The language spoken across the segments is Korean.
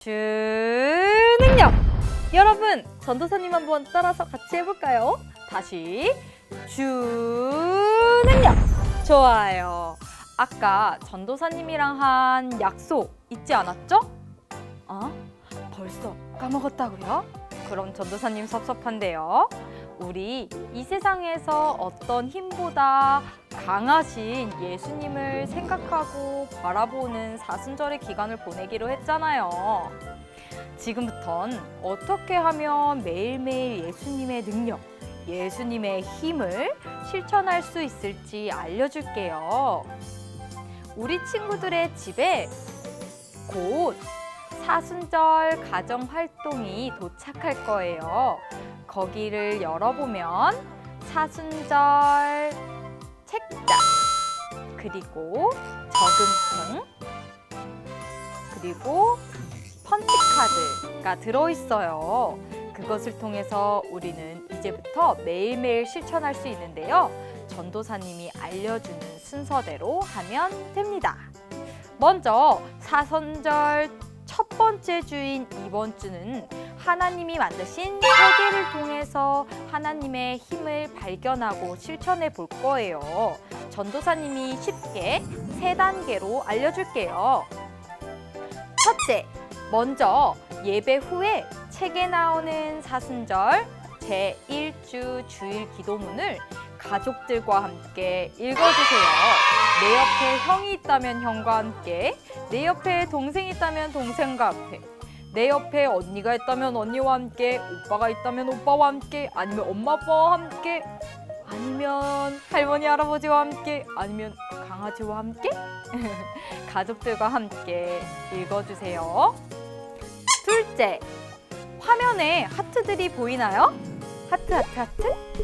주능력! 여러분, 전도사님 한번 따라서 같이 해볼까요? 다시 주능력! 좋아요. 아까 전도사님이랑 한 약속 잊지 않았죠? 어? 벌써 까먹었다고요? 그럼 전도사님 섭섭한데요. 우리 이 세상에서 어떤 힘보다 강하신 예수님을 생각하고 바라보는 사순절의 기간을 보내기로 했잖아요. 지금부턴 어떻게 하면 매일매일 예수님의 능력, 예수님의 힘을 실천할 수 있을지 알려줄게요. 우리 친구들의 집에 곧 사순절 가정 활동이 도착할 거예요. 거기를 열어보면 사순절 책자 그리고 저금통 그리고 펀치카드가 들어있어요. 그것을 통해서 우리는 이제부터 매일매일 실천할 수 있는데요. 전도사님이 알려주는 순서대로 하면 됩니다. 먼저 사선절 첫 번째 주인 이번 주는 하나님이 만드신 세계를 통해서 하나님의 힘을 발견하고 실천해 볼 거예요. 전도사님이 쉽게 세 단계로 알려줄게요. 첫째, 먼저 예배 후에 책에 나오는 사순절 제1주 주일 기도문을 가족들과 함께 읽어주세요. 내 옆에 형이 있다면 형과 함께, 내 옆에 동생이 있다면 동생과 함께, 내 옆에 언니가 있다면 언니와 함께, 오빠가 있다면 오빠와 함께, 아니면 엄마 아빠와 함께, 아니면 할머니 할아버지와 함께, 아니면 강아지와 함께, 가족들과 함께 읽어주세요. 둘째, 화면에 하트들이 보이나요? 하트, 하트, 하트,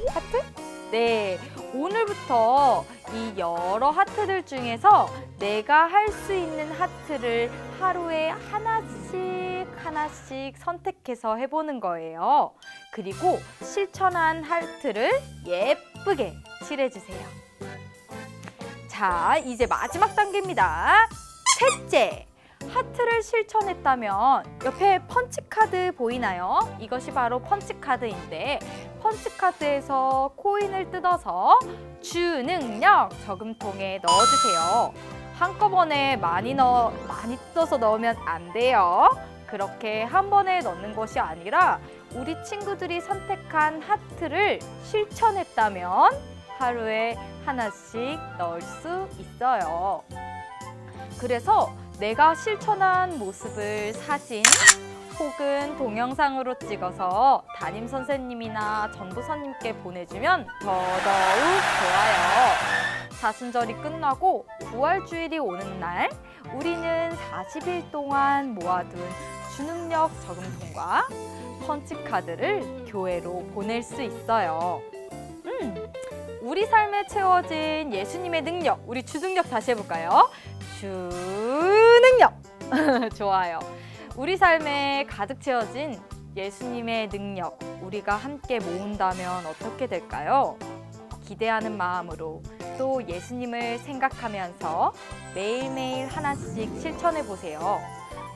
하트? 네, 오늘부터 이 여러 하트들 중에서 내가 할 수 있는 하트를 하루에 하나씩 하나씩 선택해서 해보는 거예요. 그리고 실천한 하트를 예쁘게 칠해주세요. 자, 이제 마지막 단계입니다. 셋째, 하트를 실천했다면 옆에 펀치카드 보이나요? 이것이 바로 펀치카드인데 펀치카드에서 코인을 뜯어서 주능력 저금통에 넣어주세요. 한꺼번에 많이 넣어 많이 뜯어서 넣으면 안 돼요. 그렇게 한 번에 넣는 것이 아니라 우리 친구들이 선택한 하트를 실천했다면 하루에 하나씩 넣을 수 있어요. 그래서 내가 실천한 모습을 사진 혹은 동영상으로 찍어서 담임 선생님이나 전도사님께 보내주면 더더욱 좋아요. 사순절이 끝나고 부활주일이 오는 날 우리는 40일 동안 모아둔 주능력 저금통과 펀치카드를 교회로 보낼 수 있어요. 음, 우리 삶에 채워진 예수님의 능력, 우리 주능력 다시 해볼까요? 주능력! 좋아요. 우리 삶에 가득 채워진 예수님의 능력, 우리가 함께 모은다면 어떻게 될까요? 기대하는 마음으로 또 예수님을 생각하면서 매일매일 하나씩 실천해 보세요.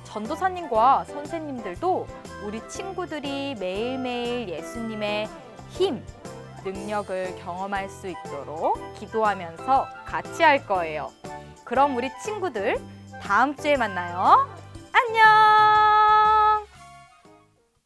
전도사님과 선생님들도 우리 친구들이 매일매일 예수님의 힘, 능력을 경험할 수 있도록 기도하면서 같이 할 거예요. 그럼 우리 친구들 다음 주에 만나요. 안녕!